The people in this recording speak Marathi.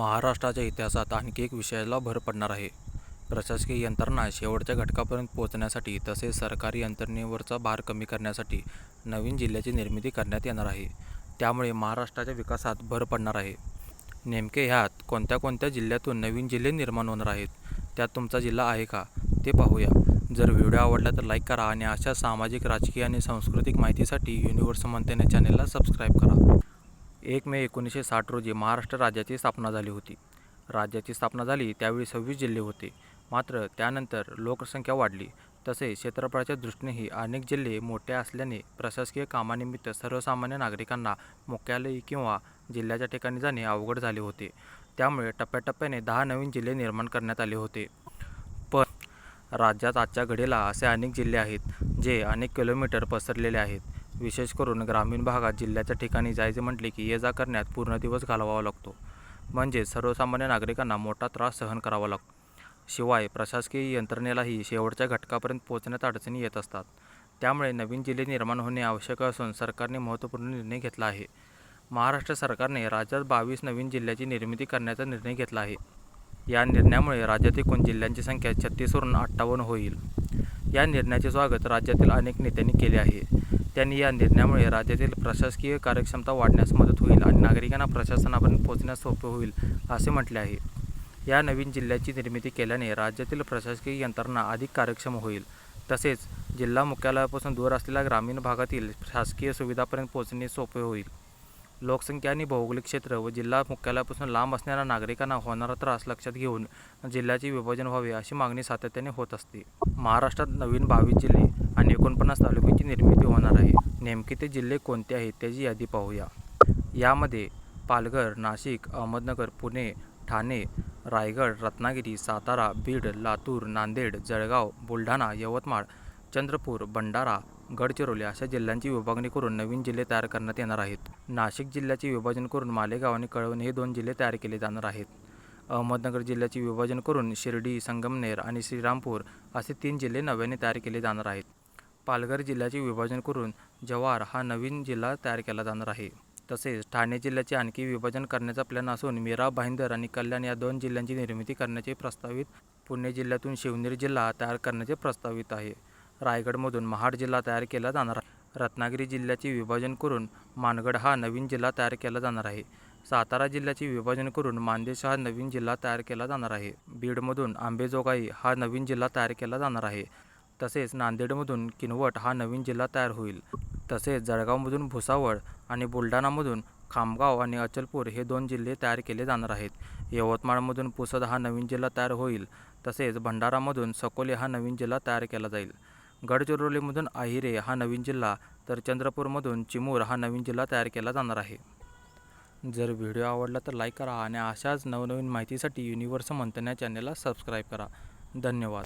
महाराष्ट्राच्या इतिहासात आणखी एक विषयाला भर पडणार आहे. प्रशासकीय यंत्रणा शेवटच्या घटकापर्यंत पोहोचण्यासाठी तसेच सरकारी यंत्रणेवरचा भार कमी करण्यासाठी नवीन जिल्ह्याची निर्मिती करण्यात येणार आहे. त्यामुळे महाराष्ट्राच्या विकासात भर पडणार आहे. नेमके ह्यात कोणत्या कोणत्या जिल्ह्यातून नवीन जिल्हे निर्माण होणार आहेत त्यात तुमचा जिल्हा आहे का ते पाहूया. जर व्हिडिओ आवडला तर लाईक करा आणि अशा सामाजिक राजकीय आणि सांस्कृतिक माहितीसाठी युनिव्हर्स मंतेने चॅनेलला सबस्क्राईब करा. एक मे एकोणीसशे साठ रोजी महाराष्ट्र राज्याची स्थापना झाली होती. राज्याची स्थापना झाली त्यावेळी सव्वीस जिल्हे होते. मात्र त्यानंतर लोकसंख्या वाढली. तसेच क्षेत्रफळाच्या दृष्टीनेही अनेक जिल्हे मोठे असल्याने प्रशासकीय कामानिमित्त सर्वसामान्य नागरिकांना मुख्यालय किंवा जिल्ह्याच्या ठिकाणी जाणे अवघड झाले होते. त्यामुळे टप्प्याटप्प्याने दहा नवीन जिल्हे निर्माण करण्यात आले होते. पण राज्यात आजच्या घडीला असे अनेक जिल्हे आहेत जे अनेक किलोमीटर पसरलेले आहेत. विशेष करून ग्रामीण भागात जिल्ह्याच्या ठिकाणी जायचे म्हटले की ये जा करण्यात पूर्ण दिवस घालवावा लागतो. म्हणजे सर्वसामान्य नागरिकांना मोठा त्रास सहन करावा लागतो शिवाय प्रशासकीय यंत्रणेलाही शेवटच्या घटकापर्यंत पोहोचण्यात अडचणी येत असतात. त्यामुळे नवीन जिल्हे निर्माण होणे आवश्यक असून सरकारने महत्त्वपूर्ण निर्णय घेतला आहे. महाराष्ट्र सरकारने राज्यात बावीस नवीन जिल्ह्याची निर्मिती करण्याचा निर्णय घेतला आहे. या निर्णयामुळे राज्यात एकूण जिल्ह्यांची संख्या छत्तीसवरून अठ्ठावन्न होईल. या निर्णयाचे स्वागत राज्यातील अनेक नेत्यांनी केले आहे. त्यांनी या निर्णयामुळे राज्यातील प्रशासकीय कार्यक्षमता वाढण्यास मदत होईल आणि नागरिकांना प्रशासनापर्यंत पोहोचण्यास सोपे होईल असे म्हटले आहे. या नवीन जिल्ह्याची निर्मिती केल्याने राज्यातील प्रशासकीय यंत्रणा अधिक कार्यक्षम होईल. तसेच जिल्हा मुख्यालयापासून दूर असलेल्या ग्रामीण भागातील शासकीय सुविधापर्यंत पोहोचणे सोपे होईल. लोकसंख्या आणि भौगोलिक क्षेत्र व जिल्हा मुख्यालयापासून लांब असणाऱ्या नागरिकांना होणारा त्रास लक्षात घेऊन जिल्ह्याचे विभाजन व्हावे अशी मागणी सातत्याने होत असते. महाराष्ट्रात नवीन बावीस जिल्हे आणि एकोणपन्नास तालुक्यांची निर्मिती नेमके ते जिल्हे कोणते आहेत त्याची यादी पाहूया. यामध्ये पालघर नाशिक अहमदनगर पुणे ठाणे रायगड रत्नागिरी सातारा बीड लातूर नांदेड जळगाव बुलढाणा यवतमाळ चंद्रपूर भंडारा गडचिरोली अशा जिल्ह्यांची विभागणी करून नवीन जिल्हे तयार करण्यात येणार आहेत. नाशिक जिल्ह्याचे विभाजन करून मालेगाव आणि कळवण हे दोन जिल्हे तयार केले जाणार आहेत. अहमदनगर जिल्ह्याचे विभाजन करून शिर्डी संगमनेर आणि श्रीरामपूर असे तीन जिल्हे नव्याने तयार केले जाणार आहेत. पालघर जिल्ह्याचे विभाजन करून जव्हार हा नवीन जिल्हा तयार केला जाणार आहे. तसेच ठाणे जिल्ह्याचे आणखी विभाजन करण्याचा प्लॅन असून मीरा भाईंदर आणि कल्याण या दोन जिल्ह्यांची निर्मिती करण्याचे प्रस्तावित पुणे जिल्ह्यातून शिवनेरी जिल्हा तयार करण्याचे प्रस्तावित आहे. रायगडमधून महाड जिल्हा तयार केला जाणार आहे. रत्नागिरी जिल्ह्याचे विभाजन करून मानगड हा नवीन जिल्हा तयार केला जाणार आहे. सातारा जिल्ह्याचे विभाजन करून मानदेश हा नवीन जिल्हा तयार केला जाणार आहे. बीडमधून आंबेजोगाई हा नवीन जिल्हा तयार केला जाणार आहे. तसेच नांदेडमधून किनवट हा नवीन जिल्हा तयार होईल. तसेच जळगावमधून भुसावळ आणि बुलढाणामधून खामगाव आणि अचलपूर हे दोन जिल्हे तयार केले जाणार आहेत. यवतमाळमधून पुसद हा नवीन जिल्हा तयार होईल. तसेच भंडारामधून सकोले हा नवीन जिल्हा तयार केला जाईल. गडचिरोलीमधून आहिरे हा नवीन जिल्हा तर चंद्रपूरमधून चिमूर हा नवीन जिल्हा तयार केला जाणार आहे. जर व्हिडिओ आवडला तर लाईक करा आणि अशाच नवनवीन माहितीसाठी युनिव्हर्स मंथना चॅनलला सबस्क्राईब करा. धन्यवाद.